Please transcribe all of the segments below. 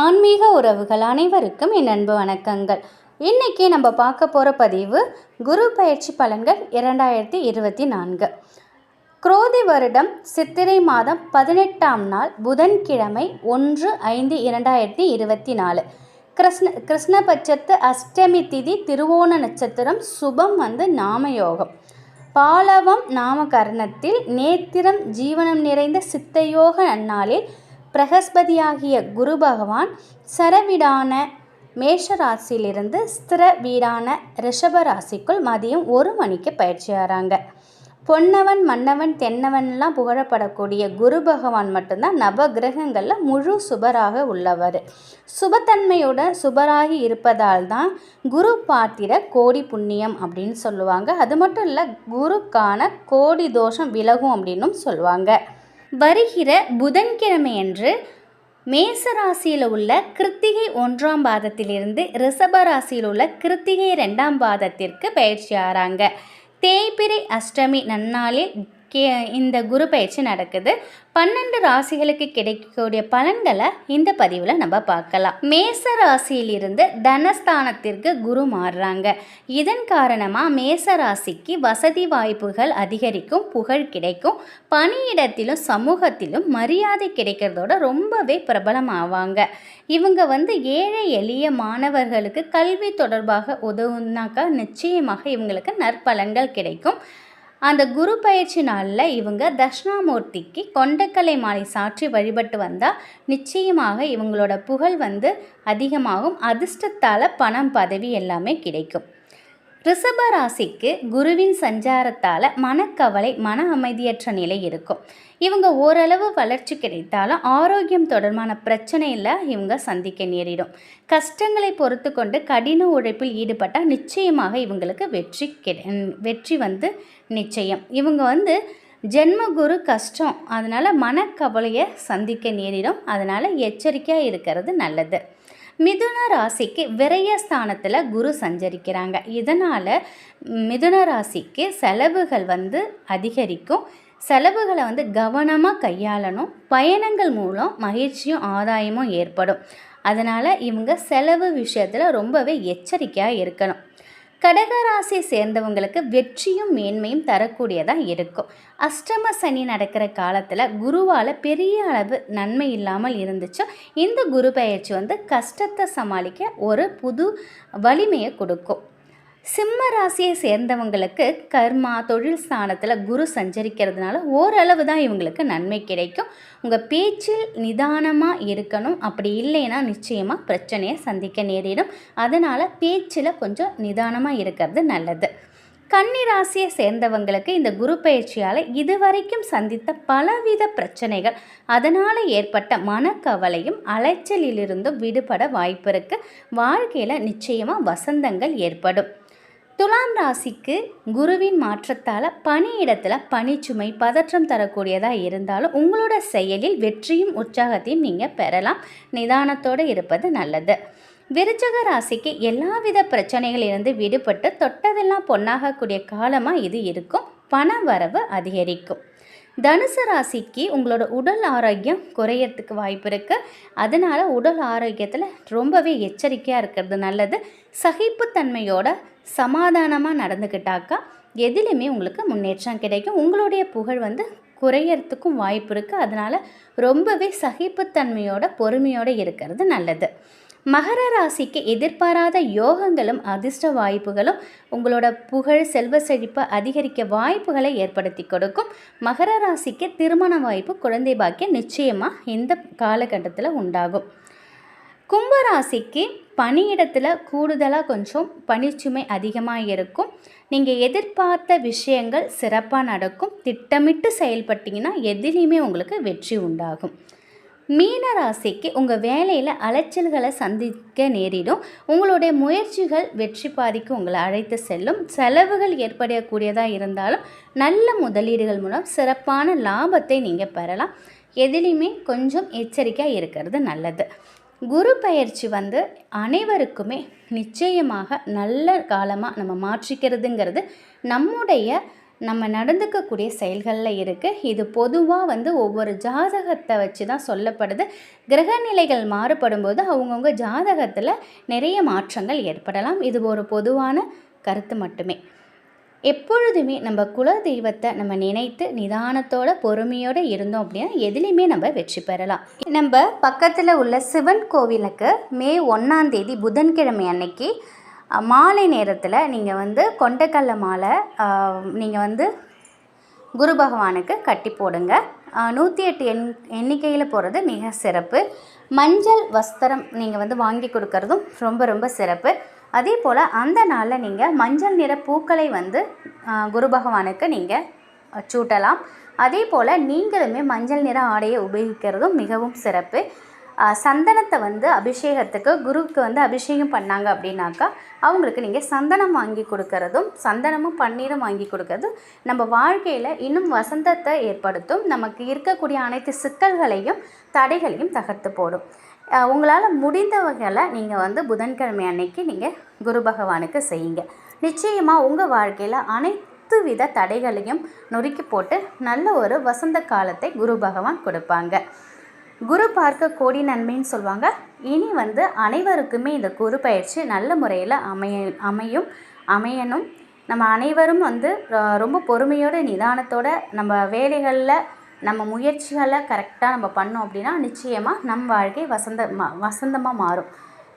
ஆன்மீக உறவுகள் அனைவருக்கும் என் அன்பு வணக்கங்கள். இன்னைக்கு நம்ம பார்க்க போகிற பதிவு குரு பயிற்சி பலன்கள் இரண்டாயிரத்தி இருபத்தி நான்கு. குரோதி வருடம் சித்திரை மாதம் பதினெட்டாம் நாள் புதன்கிழமை ஒன்று ஐந்து இரண்டாயிரத்தி இருபத்தி நாலு. கிருஷ்ண கிருஷ்ணபட்சத்து அஷ்டமி திதி திருவோண நட்சத்திரம் சுபம் வந்து நாமயோகம். பாலவம் நாமகரணத்தில் நேத்திரம் ஜீவனம் நிறைந்த சித்தயோக நன்னாளில் பிரகஸ்பதியாகிய குரு பகவான் சரவிடான மேஷராசியிலிருந்து ஸ்திர வீடான ரிஷப ராசிக்குள் மதியம் ஒரு மணிக்கு பயிற்சி ஆகிறாங்க பொன்னவன் மன்னவன் தென்னவன்லாம் புகழப்படக்கூடிய குரு பகவான் மட்டும்தான் நவ கிரகங்களில் முழு சுபராக உள்ளவர். சுபத்தன்மையோட சுபராகி இருப்பதால் தான் குரு பாத்திர கோடி புண்ணியம் அப்படின்னு சொல்லுவாங்க. அது மட்டும் இல்லை குருக்கான கோடி தோஷம் விலகும் அப்படின்னும் சொல்லுவாங்க. வருகிற புதன்கிழமையன்று மேச ராசியில் உள்ள கிருத்திகை ஒன்றாம் பாதத்திலிருந்து ரிஷப ராசியில் உள்ள கிருத்திகை ரெண்டாம் பாதத்திற்கு பயிற்சி ஆறாங்க. தேய்பிரை அஷ்டமி நன்னாளில் கே இந்த குரு பயிற்சி நடக்குது. பன்னெண்டு ராசிகளுக்கு கிடைக்கக்கூடிய பலன்களை இந்த பதிவில் நம்ம பார்க்கலாம். மேச ராசியிலிருந்து தனஸ்தானத்திற்கு குரு மாறுறாங்க. இதன் காரணமாக மேச ராசிக்கு வசதி வாய்ப்புகள் அதிகரிக்கும் புகழ் கிடைக்கும் பணியிடத்திலும் சமூகத்திலும் மரியாதை கிடைக்கிறதோட ரொம்பவே பிரபலமாவாங்க இவங்க வந்து ஏழை எளிய மாணவர்களுக்கு கல்வி தொடர்பாக உதவுனாக்கா நிச்சயமாக இவங்களுக்கு நற்பலன்கள் கிடைக்கும். அந்த குரு பயிற்சி நாளில் இவங்க தட்சிணாமூர்த்திக்கு கொண்டக்கலை மாலை சாற்றி வழிபட்டு வந்தால் நிச்சயமாக இவங்களோட புகழ் வந்து அதிகமாகும். அதிர்ஷ்டத்தால் பணம் பதவி எல்லாமே கிடைக்கும். ரிஷப ராசிக்கு குருவின் சஞ்சாரத்தால் மனக்கவலை மன அமைதியற்ற நிலை இருக்கும். இவங்க ஓரளவு வளர்ச்சி கிடைத்தாலும் ஆரோக்கியம் தொடர்பான பிரச்சனையில் இவங்க சந்திக்க நேரிடும். கஷ்டங்களை பொறுத்து கொண்டு கடின உழைப்பில் ஈடுபட்டால் நிச்சயமாக இவங்களுக்கு வெற்றி கிடை வெற்றி வந்து நிச்சயம். இவங்க வந்து ஜென்மகுரு கஷ்டம் அதனால் மனக்கவலையை சந்திக்க நேரிடும். அதனால் எச்சரிக்கையாக இருக்கிறது நல்லது. மிதுன ராசிக்கு விரயஸ்தானத்தில் குரு சஞ்சரிக்கிறாங்க. இதனால் மிதுன ராசிக்கு செலவுகள் வந்து அதிகரிக்கும். செலவுகளை வந்து கவனமாக கையாளணும். பயணங்கள் மூலம் மகிழ்ச்சியும் ஆதாயமும் ஏற்படும். அதனால் இவங்க செலவு விஷயத்தில் ரொம்பவே எச்சரிக்கையாக இருக்கணும். கடகராசி சேர்ந்தவங்களுக்கு வெற்றியும் மேன்மையும் தரக்கூடியதாக இருக்கும். அஷ்டம சனி நடக்கிற காலத்தில் குருவால் பெரிய அளவு நன்மை இல்லாமல் இருந்துச்சோ. இந்த குரு பயிற்சி வந்து கஷ்டத்தை சமாளிக்க ஒரு புது வலிமையை கொடுக்கும். சிம்ம ராசியை சேர்ந்தவங்களுக்கு கர்மா தொழில் ஸ்தானத்தில் குரு சஞ்சரிக்கிறதுனால ஓரளவு தான் இவங்களுக்கு நன்மை கிடைக்கும். உங்கள் பேச்சில் நிதானமாக இருக்கணும். அப்படி இல்லைன்னா நிச்சயமாக பிரச்சனையை சந்திக்க நேரிடும். அதனால் பேச்சில் கொஞ்சம் நிதானமாக இருக்கிறது நல்லது. கன்னி ராசியை சேர்ந்தவங்களுக்கு இந்த குரு பயிற்சியால் இதுவரைக்கும் சந்தித்த பலவித பிரச்சனைகள் அதனால் ஏற்பட்ட மனக்கவலையும் அலைச்சலிலிருந்தும் விடுபட வாய்ப்பு இருக்குது வாழ்க்கையில் நிச்சயமாக வசந்தங்கள் ஏற்படும். துலாம் ராசிக்கு குருவின் மாற்றத்தால் பணியிடத்தில் பணிச்சுமை பதற்றம் தரக்கூடியதாக இருந்தாலும் உங்களோட செயலில் வெற்றியும் உற்சாகத்தையும் நீங்கள் பெறலாம். நிதானத்தோடு இருப்பது நல்லது. விருச்சக ராசிக்கு எல்லாவித பிரச்சனைகளிலிருந்து விடுபட்டு தொட்டதெல்லாம் பொன்னாகக்கூடிய காலமாக இது இருக்கும். பண வரவு அதிகரிக்கும். தனுசு ராசிக்கு உங்களோட உடல் ஆரோக்கியம் குறையறதுக்கு வாய்ப்பு இருக்குது அதனால் உடல் ஆரோக்கியத்தில் ரொம்பவே எச்சரிக்கையாக இருக்கிறது நல்லது. சகிப்புத்தன்மையோட சமாதானமாக நடந்துக்கிட்டாக்கா எதிலுமே உங்களுக்கு முன்னேற்றம் கிடைக்கும். உங்களுடைய புகழ் வந்து குறையறதுக்கும் வாய்ப்பு இருக்குது அதனால் ரொம்பவே சகிப்புத்தன்மையோட பொறுமையோடு இருக்கிறது நல்லது. மகர ராசிக்கு எதிர்பாராத யோகங்களும் அதிர்ஷ்ட வாய்ப்புகளும் உங்களோட புகழ் செல்வ செழிப்பை அதிகரிக்க வாய்ப்புகளை ஏற்படுத்தி கொடுக்கும். மகர ராசிக்கு திருமண வாய்ப்பு குழந்தை பாக்கியம் நிச்சயமாக இந்த காலகட்டத்தில் உண்டாகும். கும்பராசிக்கு பணியிடத்தில் கூடுதலாக கொஞ்சம் பணிச்சுமை அதிகமாக இருக்கும். நீங்கள் எதிர்பார்த்த விஷயங்கள் சிறப்பாக நடக்கும். திட்டமிட்டு செயல்பட்டிங்கன்னா எதிலையுமே உங்களுக்கு வெற்றி உண்டாகும். மீன ராசிக்கு உங்கள் வேலையில் அலைச்சல்களை சந்திக்க நேரிடும். உங்களுடைய முயற்சிகள் வெற்றி பாதிக்கு உங்களை அழைத்து செல்லும். செலவுகள் ஏற்படக்கூடியதாக இருந்தாலும் நல்ல முதலீடுகள் மூலம் சிறப்பான லாபத்தை நீங்கள் பெறலாம். எதிலையுமே கொஞ்சம் எச்சரிக்கையாக இருக்கிறது நல்லது. குரு பயிற்சி வந்து அனைவருக்குமே நிச்சயமாக நல்ல காலமாக நம்ம மாற்றிக்கிறதுங்கிறது நம்முடைய நம்ம நடந்துக்கக்கூடிய செயல்களில் இருக்குது இது பொதுவாக வந்து ஒவ்வொரு ஜாதகத்தை வச்சு தான் சொல்லப்படுது கிரகநிலைகள் மாறுபடும் போது அவங்கவுங்க ஜாதகத்தில் நிறைய மாற்றங்கள் ஏற்படலாம். இது ஒரு பொதுவான கருத்து மட்டுமே. எப்பொழுதுமே நம்ம குல தெய்வத்தை நம்ம நினைத்து நிதானத்தோட பொறுமையோடு இருந்தோம் அப்படின்னா எதுலேயுமே நம்ம வெற்றி பெறலாம். நம்ம பக்கத்தில் உள்ள சிவன் கோவிலுக்கு மே ஒன்றாம் தேதி புதன்கிழமை அன்னைக்கு மாலை நேரத்தில் நீங்கள் வந்து கொண்டைக்கல்ல மாலை நீங்கள் வந்து குரு பகவானுக்கு கட்டி போடுங்க. நூற்றி எட்டு எண் எண்ணிக்கையில் போகிறது மிக சிறப்பு. மஞ்சள் வஸ்திரம் நீங்கள் வந்து வாங்கி கொடுக்கறதும் ரொம்ப ரொம்ப சிறப்பு. அதே போல் அந்த நாளில் நீங்கள் மஞ்சள் நிற பூக்களை வந்து குரு பகவானுக்கு நீங்கள் சூட்டலாம். அதே போல் நீங்களுமே மஞ்சள் நிற ஆடையை உபயோகிக்கிறதும் மிகவும் சிறப்பு. சந்தனத்தை வந்து அபிஷேகத்துக்கு குருவுக்கு வந்து அபிஷேகம் பண்ணாங்க அப்படின்னாக்கா அவங்களுக்கு நீங்கள் சந்தனம் வாங்கி கொடுக்கறதும் சந்தனமும் பன்னீரும் வாங்கி கொடுக்கறதும் நம்ம வாழ்க்கையில் இன்னும் வசந்தத்தை ஏற்படுத்தும் நமக்கு இருக்கக்கூடிய அனைத்து சிக்கல்களையும் தடைகளையும் தகர்த்து போடும். உங்களால் முடிந்தவர்களை நீங்கள் வந்து புதன்கிழமை அன்னைக்கு நீங்கள் குரு பகவானுக்கு செய்யுங்க. நிச்சயமாக உங்கள் வாழ்க்கையில் அனைத்து வித தடைகளையும் நொறுக்கி போட்டு நல்ல ஒரு வசந்த காலத்தை குரு பகவான் கொடுப்பாங்க. குரு பார்க்க கோடி நன்மைன்னு சொல்லுவாங்க. இனி வந்து அனைவருக்குமே இந்த குரு பயிற்சி நல்ல முறையில் அமைய அமையும் அமையணும். நம்ம அனைவரும் வந்து ரொம்ப பொறுமையோட நிதானத்தோட நம்ம வேலைகளில் நம்ம முயற்சிகளை கரெக்டாக நம்ம பண்ணோம் அப்படின்னா நிச்சயமாக நம் வாழ்க்கை வசந்த வசந்தமாக மாறும்.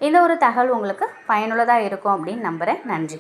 இந்த ஒரு தகவல் உங்களுக்கு பயனுள்ளதாக இருக்கும் அப்படின்னு நம்புகிறேன் நன்றி.